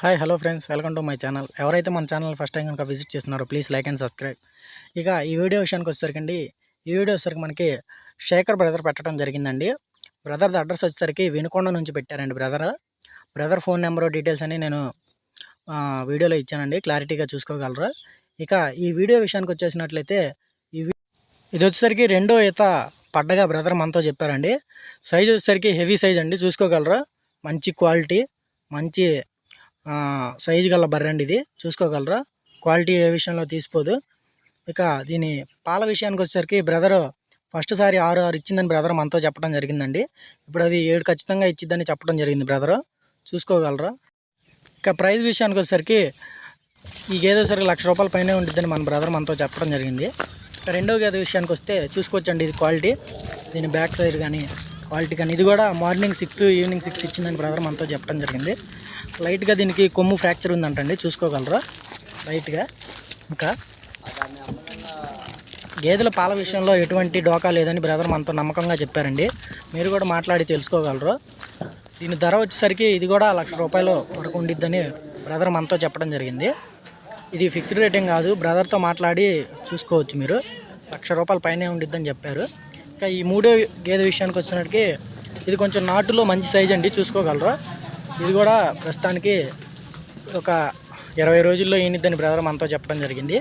Hi hello friends welcome to my channel ఎవరైతే మన channel first time కనుక visit చేస్తున్నారో ప్లీజ్ లైక్ అండ్ సబ్స్క్రైబ్ ఇక ఈ వీడియో విషయానికి వచ్చేసరికి ఈ వీడియో వచ్చేసరికి మనకి శేఖర్ బ్రదర్ పెట్టడం జరిగిందండి. బ్రదర్ అడ్రస్ వచ్చేసరికి వినుకొండ నుంచి పెట్టారండి brother brother phone number details అని నేను వీడియోలో ఇచ్చానండి. క్లారిటీగా చూసుకోగలరు? ఇక ఈ వీడియో విషయానికి వచ్చేసినట్లయితే ఈ ఇది వచ్చేసరికి రెండో ఈత పడ్డగా బ్రదర్ మనతో చెప్పారండి. సైజ్ వచ్చేసరికి హెవీ సైజ్ అండి. చూసుకోగలరు? మంచి క్వాలిటీ మంచి సైజు గల బర్రె అండి ఇది. చూసుకోగలరా? క్వాలిటీ ఏ విషయంలో తీసిపోదు. ఇక దీని పాల విషయానికి వచ్చేసరికి బ్రదర్ ఫస్ట్ సారి ఆరు ఆరు ఇచ్చిందని బ్రదర్ మనతో చెప్పడం జరిగిందండి. ఇప్పుడు అది ఏడు ఖచ్చితంగా ఇచ్చిద్దని చెప్పడం జరిగింది బ్రదర్. చూసుకోగలరా? ఇక ప్రైస్ విషయానికి వచ్చేసరికి ఈ గేదె సరికి లక్ష రూపాయల పైనే ఉంటుందని మన బ్రదర్ మనతో చెప్పడం జరిగింది. ఇక రెండో గేదె విషయానికి వస్తే చూసుకోవచ్చండి ఇది క్వాలిటీ. దీని బ్యాక్ సైడ్ కానీ వాళ్ళకి కానీ ఇది కూడా మార్నింగ్ సిక్స్ ఈవినింగ్ సిక్స్ ఇచ్చిందని బ్రదర్ మనతో చెప్పడం జరిగింది. లైట్గా దీనికి కొమ్ము ఫ్రాక్చర్ ఉందంటండి చూసుకోగలరా? లైట్గా. ఇంకా గేదెల పాల విషయంలో ఎటువంటి డోకా లేదని బ్రదర్ మనతో నమ్మకంగా చెప్పారండి. మీరు కూడా మాట్లాడి తెలుసుకోగలరు. దీని ధర వచ్చేసరికి ఇది కూడా లక్ష రూపాయలు వరకు ఉండిద్దని బ్రదర్ మనతో చెప్పడం జరిగింది. ఇది ఫిక్స్డ్ రేటింగ్ కాదు బ్రదర్తో మాట్లాడి చూసుకోవచ్చు మీరు. లక్ష రూపాయల పైనే ఉండిద్దని చెప్పారు. ఇంకా ఈ మూడో గేదె విషయానికి వచ్చినట్టుకి ఇది కొంచెం నాటులో మంచి సైజ్ అండి చూసుకోగలరు? ఇది కూడా ప్రస్తుతానికి ఒక ఇరవై రోజుల్లో ఈనిద్దని బ్రదర్ మనతో చెప్పడం జరిగింది.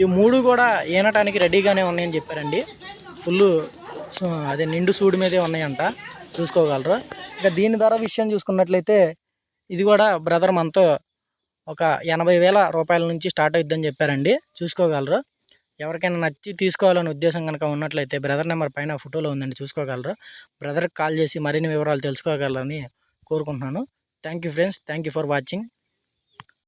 ఈ మూడు కూడా ఈనటానికి రెడీగానే ఉన్నాయని చెప్పారండి. ఫుల్ అదే నిండు సూడు మీదే ఉన్నాయంట చూసుకోగలరు? ఇక దీని ధర విషయం చూసుకున్నట్లయితే ఇది కూడా బ్రదర్ మనతో ఒక ఎనభై వేల రూపాయల నుంచి స్టార్ట్ అవుద్దని చెప్పారండి చూసుకోగలరు? ఎవరికైనా నచ్చి తీసుకోవాలనే ఉద్దేశం కనుక ఉన్నట్లయితే బ్రదర్ నెంబర్ పైన ఫోటోలో ఉందండి చూసుకోగలరు? బ్రదర్కి కాల్ చేసి మరిన్ని వివరాలు తెలుసుకోగలరని కోరుకుంటున్నాను. Thank you friends thank you for watching.